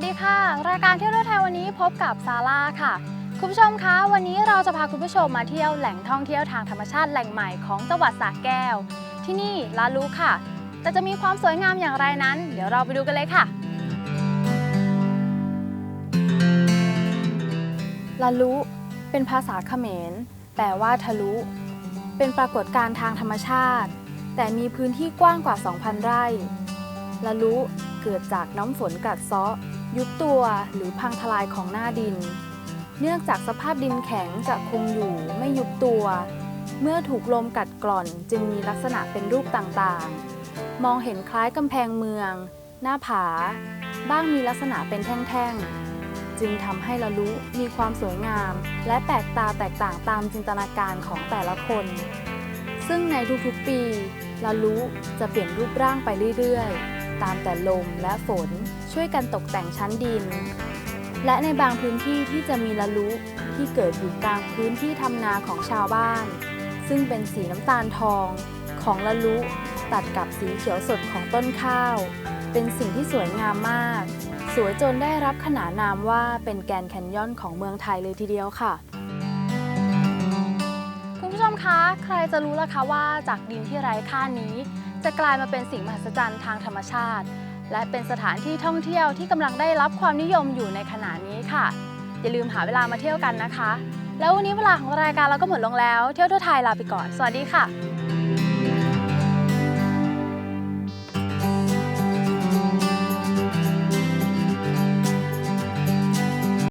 สวัสดีค่ะ รายการเที่ยวไทยวันนี้พบกับซาร่าค่ะ คุณผู้ชมคะ วันนี้เราจะพาคุณผู้ชมมาเที่ยวแหล่งท่องเที่ยวทางธรรมชาติแหล่งใหม่ของจังหวัดสระแก้ว ที่นี่ลาลูค่ะ แต่จะมีความสวยงามอย่างไรนั้น เดี๋ยวเราไปดูกันเลยค่ะลาลุเป็นภาษาเขมร แปลว่าทะลุ เป็นปรากฏการณ์ทางธรรมชาติ แต่มีพื้นที่กว้างกว่า 2,000 ไร่ละลุเกิดจากน้ำฝนกัดเซาะ ยุบตัวหรือพังทลายของหน้าดิน เนื่องจากสภาพดินแข็งจะคงอยู่ไม่ยุบตัว เมื่อถูกลมกัดกร่อนจึงมีลักษณะเป็นรูปต่างๆ มองเห็นคล้ายกำแพงเมือง หน้าผา บ้างมีลักษณะเป็นแท่งๆ จึงทำให้ละลุมีความสวยงาม และแปลกตาแตกต่างตามจินตนาการของแต่ละคน ซึ่งในทุกๆปีละลุจะเปลี่ยนรูปร่างไปเรื่อยๆ ตามแต่ลมและฝน ช่วยกันตกแต่งชั้นดิน และในบางพื้นที่ที่จะมีละลุที่เกิดอยู่กลางพื้นที่ทำนาของชาวบ้าน ซึ่งเป็นสีน้ำตาลทองของละลุตัดกับสีเขียวสดของต้นข้าว เป็นสิ่งที่สวยงามมาก สวยจนได้รับขนานนามว่าเป็นแกนแคนยอนของเมืองไทยเลยทีเดียวค่ะคุณผู้ชมคะใครจะรู้ล่ะคะว่าจากดินที่ไร้ค่านี้ จะกลายมาเป็นสิ่งมหัศจรรย์ทางธรรมชาติ และเป็นสถานที่ท่องเที่ยวที่กำลังได้รับความนิยมอยู่ในขณะนี้ค่ะ อย่าลืมหาเวลามาเที่ยวกันนะคะ แล้ววันนี้เวลาของรายการเราก็หมดลงแล้ว เที่ยวทั่วไทยลาไปก่อน สวัสดีค่ะ